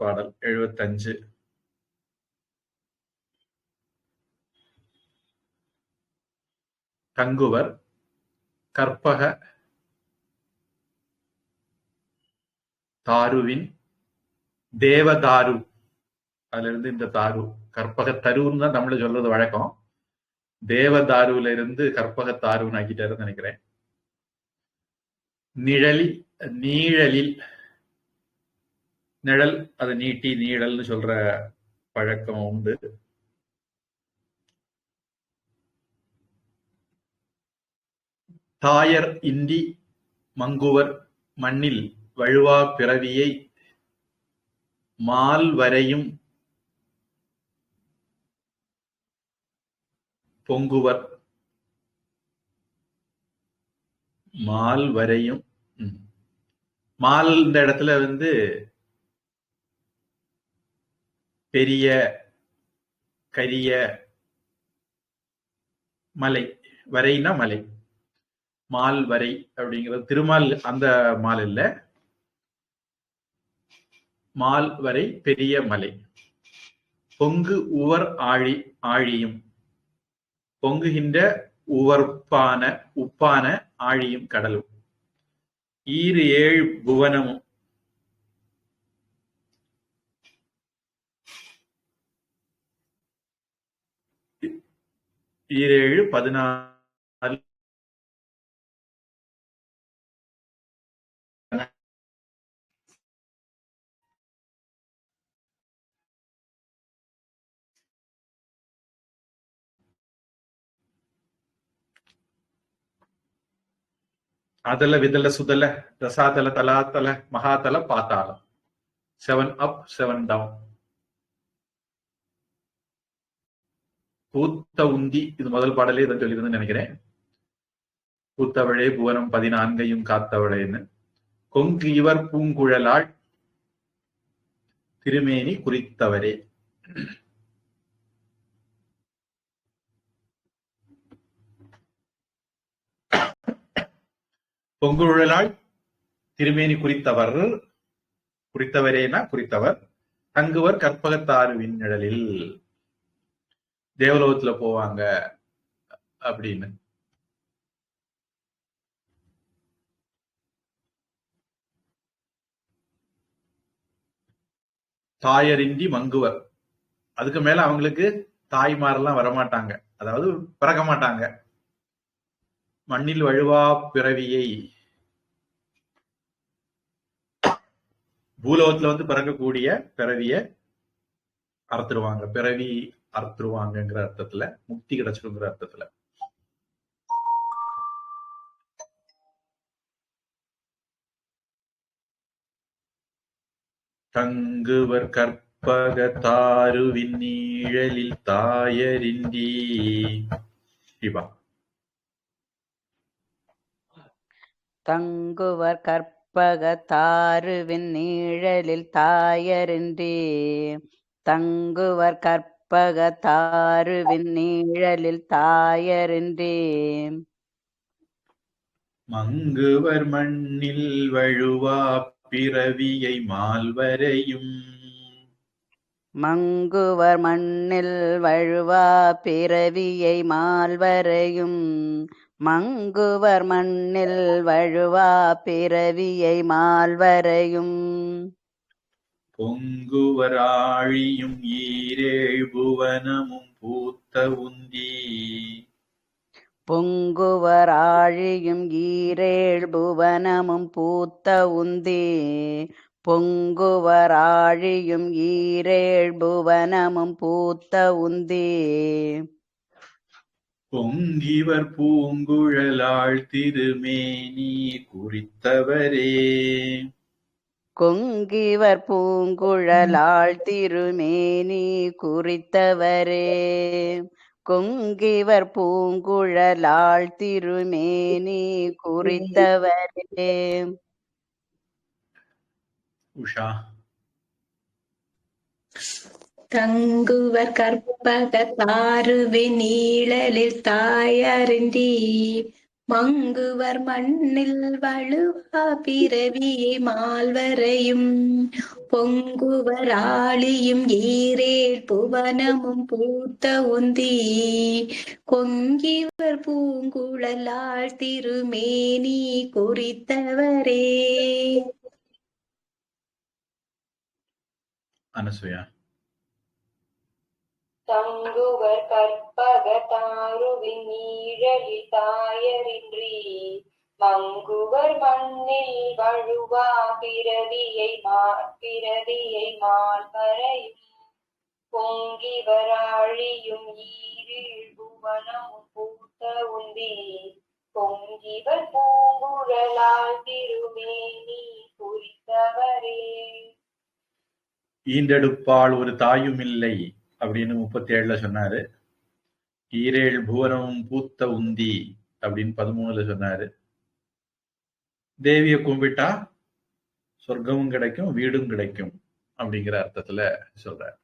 பாடல் எழுபத்தஞ்சு தங்குவர் கற்பக தாருவின் தேவதாரு. அதுல இருந்து இந்த தாரு கற்பக தருன்னு தான் தமிழ்ல சொல்றது வழக்கம். தேவதாருல இருந்து கற்பக தாருன்னு ஆக்கிட்டாருன்னு நினைக்கிறேன். நிழலி நீழலில் நிழல் அதை நீட்டி நீழல்னு சொல்ற பழக்கம் உண்டு. தாயர் இந்தி மங்குவர் மண்ணில் வழுவா பிறவியை மால் வரையும் பொங்குவர் மால் வரையும். மால் இந்த இடத்துல வந்து பெரிய கரிய மலை வரைனா மலை. மால் வரை அப்படிங்கிறது திருமால் அந்த மால் இல்ல. மால் வரை பெரிய மலை. பொங்கு உவர் ஆழி ஆழியும். பொங்குகின்ற உவர்ப்பான உப்பான ஆழியும் கடலும். ஈறு ஏழு புவனமும். ஈரேழு பதினாலு அதல விதல சுதல ரசாதல தலாத்தல மகாதல பாத்தாளம் செவன் அப் செவன் டவுன் பூத்த உந்தி இது முதல் பாடலே இதை சொல்லியிருந்தேன்னு நினைக்கிறேன். பூத்தவளே புவனம் பதினான்கையும் காத்தவளேன்னு. கொங்கு இவர் பூங்குழலாள் திருமேனி குறித்தவரே. பொங்குழலாள் திருமேனி குறித்தவர் குறித்தவரேனா குறித்தவர். தங்குவர் கற்பகத்தாறு நிழலில் தேவலோகத்துல போவாங்க அப்படின்னு. தாயரின்றி மங்குவர். அதுக்கு மேல அவங்களுக்கு தாய்மாரெல்லாம் வரமாட்டாங்க. அதாவது பிறக்க மாட்டாங்க. மண்ணில் வழுவா பிறவியை. பூலோகத்துல வந்து பிறக்கக்கூடிய பிறவிய அறுத்துருவாங்க. பிறவி அறுத்துருவாங்கங்கிற அர்த்தத்துல முக்தி கிடைச்சிருங்கிற அர்த்தத்துல. தங்குவர் கற்பக தாருவின் நீழலில் தாயரின்றி. சிவா தங்குவர் கற்பக தாருவின் நீழலில் தாயரின்றி. தங்குவர் கற்பக தாருவின் நீழலில் தாயரின்றி. மங்குவர் மண்ணில் வழுவா பிறவியை மால்வரையும். மங்குவர் மண்ணில் வழுவா பிறவியை மால்வரையும். மங்குவர் மண்ணில் வழுவா பிறவியை மால்வரையும். பொங்குவர் ஆழியும் ஈரேழ் புவனமும் பூத்த உந்தி. பொங்குவர் ஆழியும் ஈரேழ் புவனமும் பூத்த உந்தி. பொங்குவர் ஆழியும் ஈரேழ் புவனமும் பூத்த உந்தி. பொங்கிவர் பூங்குழலாள் திருமேனி குறித்தவரே கொங்கிவர் பூங்குழலாள் திருமேனி குறித்தவரே. கொங்கிவர் பூங்குழலாள் திருமேனி குறித்தவரே. உஷா. தங்குவர் கற்பக தாருவின் நீழலில் தாயறிந்தி மங்குவர் மண்ணில் வழுவா பிறவியை மால்வரையும் பொங்குவர் ஆளியும் ஈரேல் புவனமும் பூத்த உந்தி கொங்கிவர் பூங்குழலாள் திருமேனி குறித்தவரே. அனசுயா. தங்குவர் கற்பக தாருவின் நீழலில் தாயரின்றி. மங்குவர் மண்ணில் வழுவா பிறவியை மா பிறவியை மால்வரையும் பொங்கிவராழியும் ஈரில் புவனமும் பூத்த உந்தி. பொங்கிவர் பூங்குழலால் திருமேனி குறித்தவரே. ஈண்டெடுப்பாள் ஒரு தாயும் இல்லை அப்படின்னு முப்பத்தி ஏழுல சொன்னாரு. ஈரேழ் புவனமும் பூத்த உந்தி அப்படின்னு பதிமூணுல சொன்னாரு. தேவியை கும்பிட்டா சொர்க்கமும் கிடைக்கும் வீடும் கிடைக்கும் அப்படிங்கிற அர்த்தத்துல சொல்றாரு.